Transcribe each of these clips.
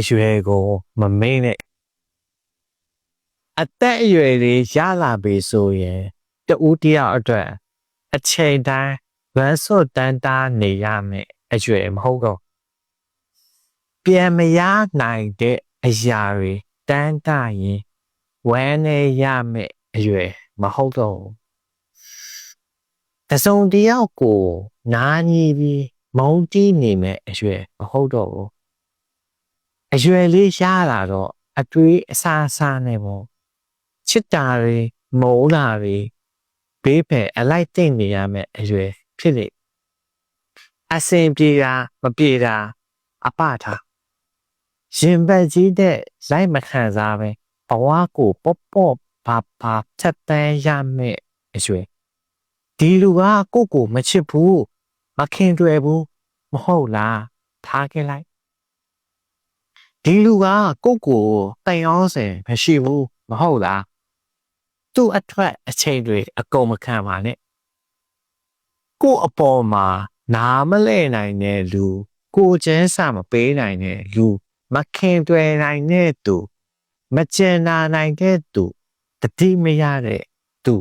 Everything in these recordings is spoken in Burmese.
အရွယ်ကိုမမေ့နဲ့အသက်အရွယ်လေးရလာပြီဆိုရင်တူတယောက်အတွက်အချိန်တိုင်းဗန်းစော့တန်းတားနေရမယ်အရွယ်မဟုတ်တော့ပြန်မရနိုင်တဲ့အရာတွေတန်းတားရင်ဝမ်းနေရမယ်အရွယ်မဟုတ်တော့ဘူးတစုံတယောက်ကိုနားညီပြီးမုန်းတီးနေမယ်အရွယ်မဟုတ်တော့ဘူး အရွယ်လေးရလာတော့အတွေးအဆအဆနဲ့ပေါ့ချစ်တာတွေမုန်းတာတွေဘေးဖယ်အလိုက်သိမ့်နေရမယ်အရွယ်ဖြစ်နေအစင်ပြေတာမပြေတာအပထားရင်ဘတ်ကြီးတဲ့လိုက်မခံစားပဲဘဝကိုပေါ့ပေါ့ဘာဘာဖြတ်တန်းရမယ်အရွယ်ဒီလူကကိုယ့်ကိုမချစ်ဘူးမခင်တွေ့ဘူးမဟုတ်လားထားခဲ့လိုက် ဒီလူကကိုယ့်ကိုတိုင်အောင်စင်မရှိဘူးမဟုတ်လားသူ့အထက်အချိန်တွေအကုန်မခံပါနဲ့ကိုယ့်အပေါ်မှာနားမလဲနိုင်တဲ့လူ ကိုကျန်းစာမပေးနိုင်တဲ့လူမခင်တွေ့နိုင်တဲ့သူမကျင်နာနိုင်တဲ့သူတတိမရတဲ့သူ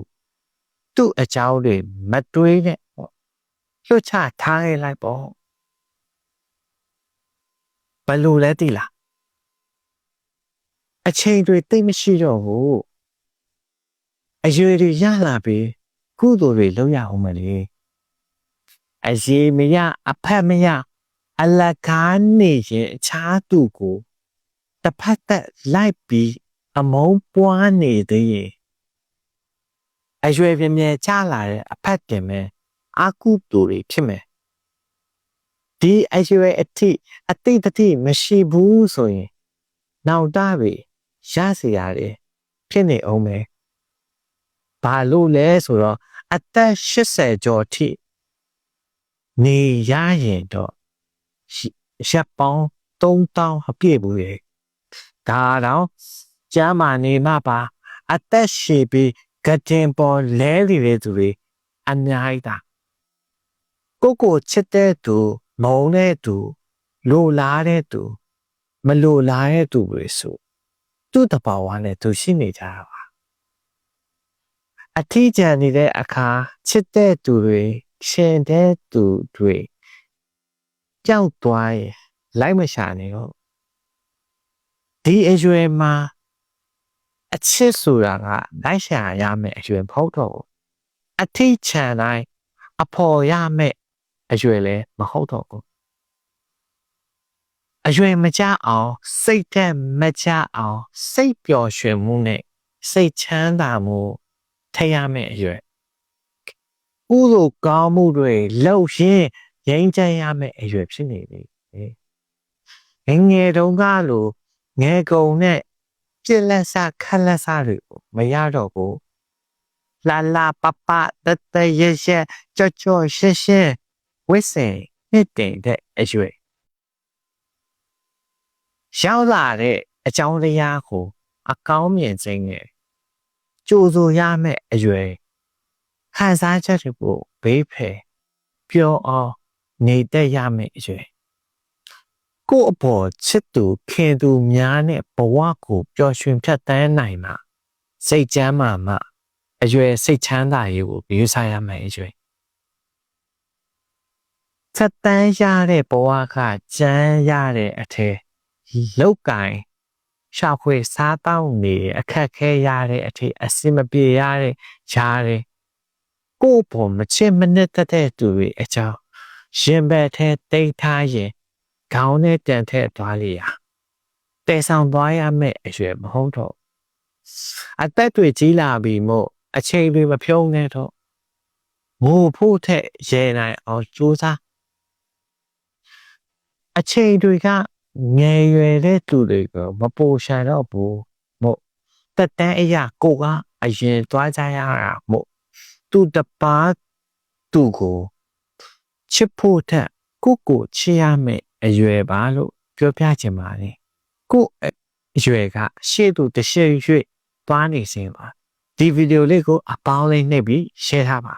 သူ့အကြောင်းတွေမတွေးနဲ့ပေါ့လွတ်ချထားခဲ့လိုက်ပေါ့ဘယ်လိုလဲတိလား အချိန်တွေတိတ်မရှိတော့ဘူးအရွယ်တွေရလာပြီကုသိုလ်တွေလုပ်ရအောင်မလေအရေးမရအဖက်မရအလကားနေရင်အခြားသူကိုတစ်ဖက်သက်လိုက်ပြီးအမုန်းပွားနေသေးရင်အရွယ်ပြင်းပြချလာတဲ့အဖက်တင်မဲ့အာကုတူတွေဖြစ်မယ်ဒီအရွယ်အထိအတိတ်တတိမရှိဘူးဆိုရင်နောက်တာပဲ ရစီရတယ်ဖြစ်နေအောင်မယ်ဘာလို့လဲဆိုတော့အသက်80ကျော်ထိနေရရင်တော့ရပ်ပေါင်း3000အပြည့်ဘူးရဲ့ဒါတော့ကျမ်းမာနေမှပါ အသက်ရှည်ပြီးဂတင်ပေါ်လဲနေတဲ့သူတွေအများကြီးတာကိုကိုချစ်တဲ့သူမုန်းတဲ့သူလိုလားတဲ့သူမလိုလားတဲ့သူတွေဆို သူ့တဘာဝနဲ့သူရှိနေကြတာပါအထီးကျန်နေတဲ့အခါချစ်တဲ့သူတွေရှင်တဲ့သူတွေကြောက်သွားရင်လိုက်မရှာနေတော့ဒီအရွယ်မှာအချစ်ဆိုတာကလိုက်ရှာရမယ်အရွယ်မဟုတ်တော့ဘူးအထီးချန်တိုင်းအဖော်ရမယ်အရွယ်လည်းမဟုတ်တော့ဘူး အရွယ်မကြအောင်စိတ်သက်မကြအောင်စိတ်ပျော်ရွှင်မှုနဲ့စိတ်ချမ်းသာမှုထည့်ရမယ်အရွယ်ဥသိုလ်ကောင်းမှုတွေလှုပ်ရင်းငြိမ်းချမ်းရမယ်အရွယ်ဖြစ်နေပြီငငယ်တုန်းကလိုငယ်ကုန်နဲ့ပြက်လက်စခက်လက်စတွေကိုမရတော့ဘူးလာလာပပတတရရကြောကြောရှင်းရှင်းဝစ်စင်နှစ်တင်တဲ့အရွယ် ရောက်လာတဲ့အကြောင်းတရားကို အကောင်းမြင်ခြင်းနဲ့ကြိုးဆိုရမယ့်အရွယ်ခံစားချက်တွေကိုဘေးဖယ်ပြောအောင်နေတတ်ရမယ့်အရွယ်ကိုယ့်အပေါ်ချစ်သူခင်သူများနဲ့ဘဝကိုပျော်ရွှင်ဖြတ်တန်းနိုင်မှာစိတ်ချမ်းသာမှအရွယ်စိတ်ချမ်းသာရေးကိုယူဆရမယ်အရွယ်ဖြတ်တန်းရတဲ့ဘဝကကြမ်းရတဲ့အထက် လောက်ကင်ရှာဖွေစားတောင်းနေအခက်ခဲရတဲ့အထက်အစင်မပြေရတဲ့ရားတဲ့ကိုယ့်ပေါ်မချစ်မနစ်တဲ့သူတွေအကြောင်းရှင်ဘက်ထဲတိတ်ထားရင်ခေါင်းနဲ့တန်ထက်သွားလေရာတဲဆောင်သွားရမယ့်အရွယ်မဟုတ်တော့အသက်တွေကြီးလာပြီမို့အချိန်တွေမဖြုံးနဲ့တော့မိုးဖို့ထက်ရဲနိုင်အောင်ကြိုးစားအချိန်တွေက ငယ်ရွယ်တဲ့သူတွေကမပူရှာတော့ဘူးမို့တက်တန်းအရာကိုကအရင်သွားကြရတာမို့သူတပါသူကိုချစ်ဖို့ထက်ကိုကိုချစ်ရမယ်အရွယ်ပါလို့ပြောပြချင်ပါတယ်ကိုအရွယ်ကရှေ့သူတစ်ရှေ့ရွေ့သွားနေစင်းပါဒီဗီဒီယိုလေးကိုအပေါင်းလေးနှိပ်ပြီး share ထားပါ